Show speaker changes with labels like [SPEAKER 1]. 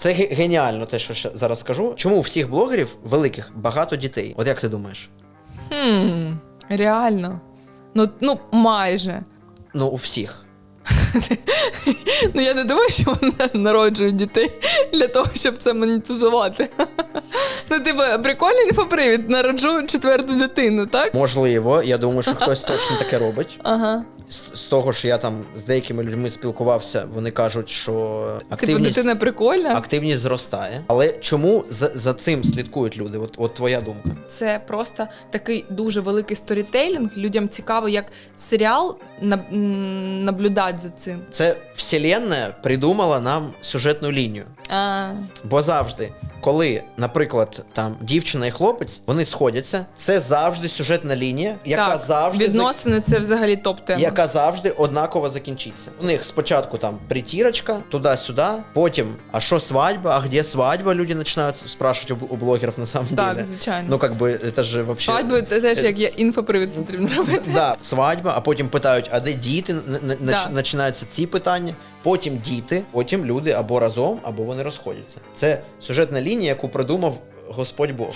[SPEAKER 1] Це геніально, те, що зараз скажу. Чому у всіх блогерів великих багато дітей? От як ти думаєш?
[SPEAKER 2] Хм, реально. Ну, ну, майже.
[SPEAKER 1] Ну, у всіх.
[SPEAKER 2] Ну я не думаю, що вони народжують дітей для того, щоб це монетизувати. Ну, типу, прикольний інфопривід, народжу четверту дитину, так?
[SPEAKER 1] Можливо, я думаю, що хтось точно таке робить.
[SPEAKER 2] Ага.
[SPEAKER 1] З, того, що я там з деякими людьми спілкувався, вони кажуть, що
[SPEAKER 2] Типу,
[SPEAKER 1] активність,
[SPEAKER 2] дитина прикольна.
[SPEAKER 1] активність зростає. Але чому за, за цим слідкують люди? От, от твоя думка.
[SPEAKER 2] Це просто такий дуже великий сторітейлінг. Людям цікаво, як серіал наб- наблюдати за цим.
[SPEAKER 1] Це вселенна придумала нам сюжетну лінію.
[SPEAKER 2] А,
[SPEAKER 1] Бо завжди, коли, наприклад, там дівчина і хлопець, вони сходяться, це завжди сюжетна лінія, яка
[SPEAKER 2] так,
[SPEAKER 1] завжди
[SPEAKER 2] відносини це взагалі топ-тема.
[SPEAKER 1] Яка завжди однаково закінчиться. У них спочатку там притірочка, туди-сюди, потім, а що свадьба, а де свадьба? Люди починають спрашувати у блогерів на самом
[SPEAKER 2] Так,
[SPEAKER 1] деле.
[SPEAKER 2] звичайно.
[SPEAKER 1] Ну, как би, це ж вообще...
[SPEAKER 2] Свадьби це теж як є інфопривід потрібно робити.
[SPEAKER 1] Да, свадьба, а потім питають, а де діти? Починаються ці питання. Потім діти, потім люди або разом, або вони розходяться. Це сюжетна лінія, яку придумав Господь Бог.